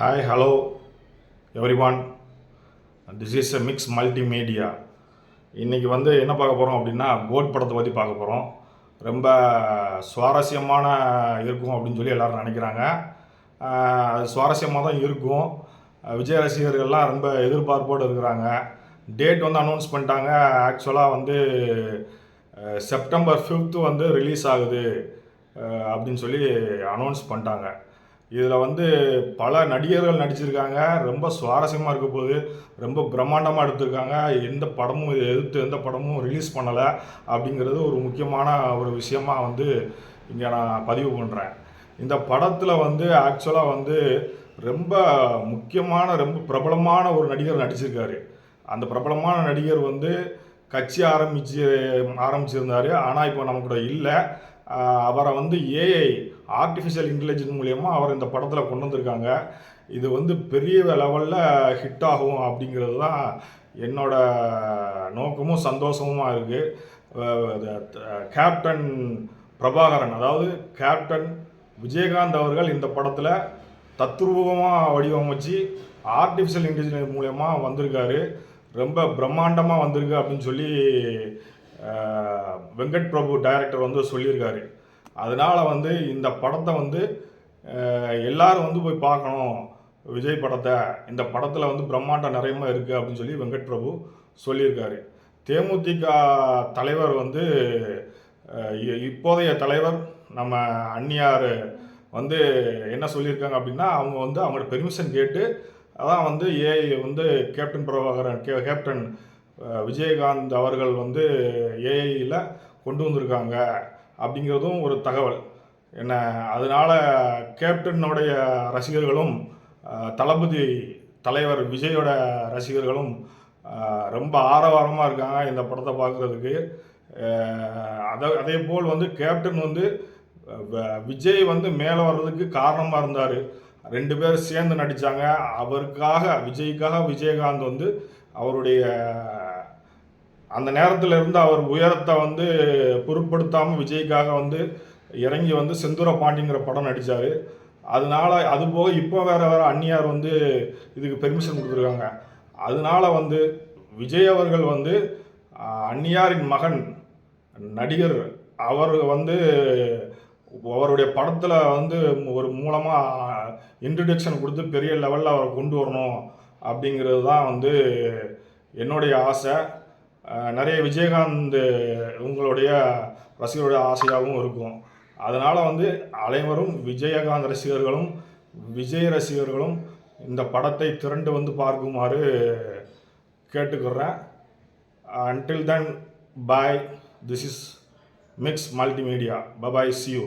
Hi hello everyone this is a mix multimedia இன்றைக்கி வந்து என்ன பார்க்க போகிறோம் அப்படின்னா கோட் படத்தை பற்றி பார்க்க போகிறோம் ரொம்ப சுவாரஸ்யமான இருக்கும் அப்படின்னு சொல்லி எல்லோரும் நினைக்கிறாங்க. அது சுவாரஸ்யமாக தான் இருக்கும். விஜய் ரசிகர்கள்லாம் ரொம்ப எதிர்பார்ப்போடு இருக்கிறாங்க. டேட் வந்து அனௌன்ஸ் பண்ணிட்டாங்க. ஆக்சுவலாக வந்து செப்டம்பர் ஃபிஃப்த்து வந்து ரிலீஸ் ஆகுது. அப்படின்னு சொல்லி அனௌன்ஸ் பண்ணிட்டாங்க. இதில் வந்து பல நடிகர்கள் நடிச்சிருக்காங்க. ரொம்ப சுவாரஸ்யமாக இருக்க போகுது. ரொம்ப பிரம்மாண்டமாக எடுத்திருக்காங்க. எந்த படமும் இதை எதிர்த்து எந்த படமும் ரிலீஸ் பண்ணலை அப்படிங்கிறது ஒரு முக்கியமான ஒரு விஷயமா வந்து இங்கே நான் பதிவு பண்ணுறேன் இந்த படத்தில் வந்து ஆக்சுவலாக வந்து ரொம்ப முக்கியமான ரொம்ப பிரபலமான ஒரு நடிகர் நடிச்சிருக்காரு. அந்த பிரபலமான நடிகர் வந்து கட்சி ஆரம்பிச்சு ஆரம்பிச்சிருந்தார். ஆனால் இப்போ நம்ம கூட இல்லை. அவரை வந்து ஏஐ ஆர்டிஃபிஷியல் இன்டெலிஜென்ஸ் மூலயமா அவர் இந்த படத்தில் கொண்டு வந்திருக்காங்க. இது வந்து பெரிய லெவலில் ஹிட் ஆகும் அப்படிங்கிறது தான் என்னோட நோக்கமும் சந்தோஷமுமாக இருக்குது கேப்டன் பிரபாகரன் அதாவது கேப்டன் விஜயகாந்த் அவர்கள் இந்த படத்தில் தத்ரூபமாக வடிவமைச்சு ஆர்டிஃபிஷியல் இன்டெலிஜென்ஸ் மூலயமா வந்திருக்காரு. ரொம்ப பிரம்மாண்டமாக வந்திருக்கு அப்படின்னு சொல்லி வெங்கட் பிரபு டைரக்டர் வந்து சொல்லியிருக்காரு. அதனால வந்து இந்த படத்தை வந்து எல்லாரும் வந்து போய் பார்க்கணும். விஜய் படத்தை இந்த படத்தில் வந்து பிரம்மாண்டம் நிறையமா இருக்குது அப்படின்னு சொல்லி வெங்கட் பிரபு சொல்லியிருக்காரு. தேமுதிக தலைவர் வந்து இப்போதைய தலைவர் நம்ம அந்நியார் வந்து என்ன சொல்லியிருக்காங்க அப்படின்னா அவங்க வந்து அவங்களோட பெர்மிஷன் கேட்டு அதான் வந்து ஏஐ வந்து கேப்டன் பிரபாகரன் கே கேப்டன் விஜயகாந்த் அவர்கள் வந்து ஏஐயில் கொண்டு வந்திருக்காங்க அப்படிங்கிறதும் ஒரு தகவல். என்ன அதனால கேப்டனுடைய ரசிகர்களும் தளபதி தலைவர் விஜயோட ரசிகர்களும் ரொம்ப ஆரவாரமாக இருக்காங்க இந்த படத்தை பார்க்குறதுக்கு. அதை அதே போல் வந்து கேப்டன் வந்து விஜய் வந்து மேலே வர்றதுக்கு காரணமாக இருந்தார். ரெண்டு பேரும் சேர்ந்து நடித்தாங்க அவருக்காக விஜய்க்காக விஜயகாந்த் வந்து அவருடைய அந்த நேரத்தில் இருந்து அவர் உயரத்தை வந்து பொருட்படுத்தாமல் விஜய்க்காக வந்து இறங்கி வந்து செந்தூர பாண்டிங்கிற படம் நடித்தார் அதனால அது போக இப்போ வேற வேற அந்நியார் வந்து இதுக்கு பெர்மிஷன் கொடுத்துருக்காங்க. அதனால வந்து விஜய் அவர்கள் வந்து அந்நியாரின் மகன் நடிகர் அவர் வந்து அவருடைய படத்தில் வந்து ஒரு மூலமாக இன்ட்ரடக்ஷன் கொடுத்து பெரிய லெவலில் அவரை கொண்டு வரணும். அப்படிங்கிறது தான் வந்து என்னுடைய ஆசை. நிறைய விஜயகாந்த் உங்களுடைய ரசிகருடைய ஆசையாகவும் இருக்கும். அதனால் வந்து அனைவரும் விஜயகாந்த் ரசிகர்களும் விஜய் ரசிகர்களும் இந்த படத்தை திரண்டு வந்து பார்க்குமாறு கேட்டுக்கிறேன் until then bye this is mix multimedia bye bye see you